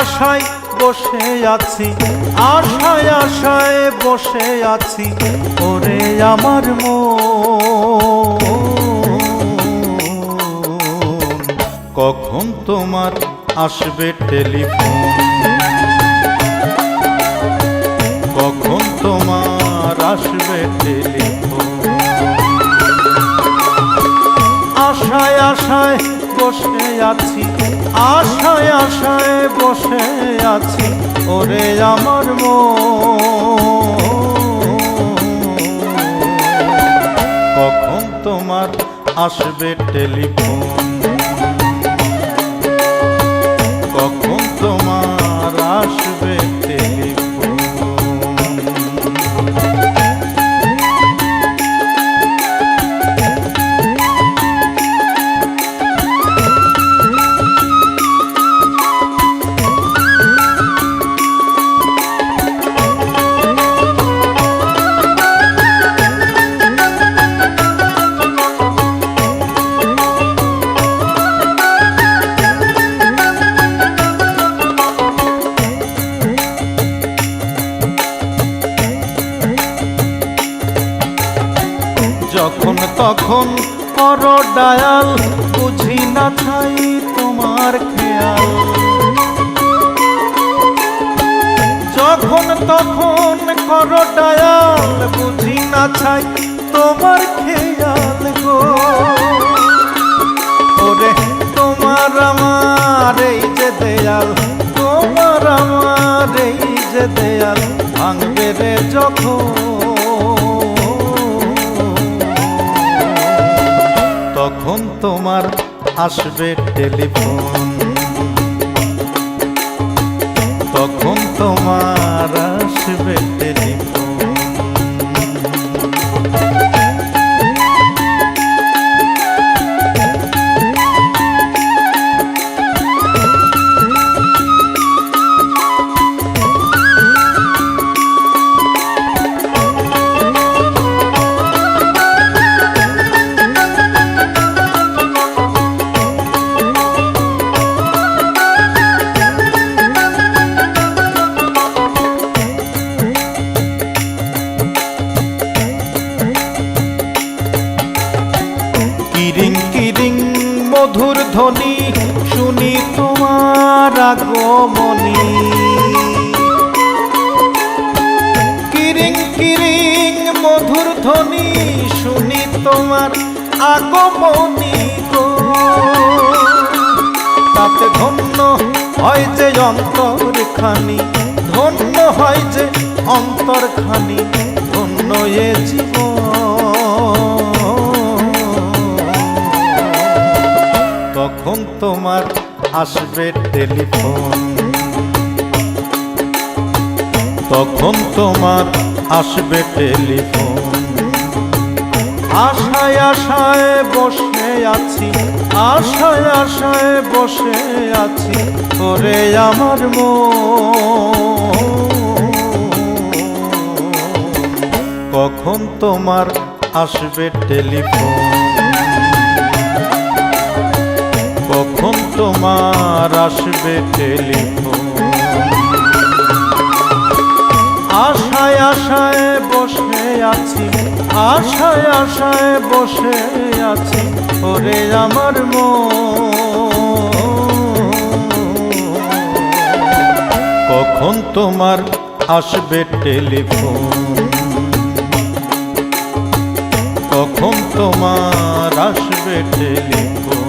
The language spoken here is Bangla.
আশায় বসে আছি আশায় আশায় বসে আছি ওরে আমার মন। কখন তোমার আসবে টেলিফোন? আশায় আশায় বসে আছি? ওরে আমার কখন তোমার আসবে টেলিফোন? কখন তোমার আসবে তখন কর ডায়াল বুঝি না ছাই তোমার খেয়াল। যখন তখন কর ডায়াল বুঝি না ছাই তোমার খেয়াল গো। ওরে, তোমার আমার এই যে দেয়াল, তোমার আমার এই যে দেয়াল, ভাঙবে রে যখন তখন তোমার আসবে টেলিফোন তখন তোমার আসবে টেলিফোন। ধ্বনি শুনি তোমার আগমনী। কিরিং কিরিং, মধুর ধ্বনি, শুনি তোমার আগমনী গো। তাতে ধন্য হয় যে অন্তরখানি, ধন্য হয় যে অন্তরখানি, ধন্য এ জীবন। তোমার আসবে টেলিফোন। তখন তোমার আসবে টেলিফোন। আশায় আশায় বসে আছি, আশায় আশায় বসে আছি, ওরে আমার মন। কখন তোমার আসবে টেলিফোন? তোমার আসবে টেলিফোন। আশায় আশায় বসে আছি, আশায় আশায় বসে আছি, ওরে আমার কখন তোমার আসবে টেলিফোন? কখন তোমার আসবে টেলিফোন?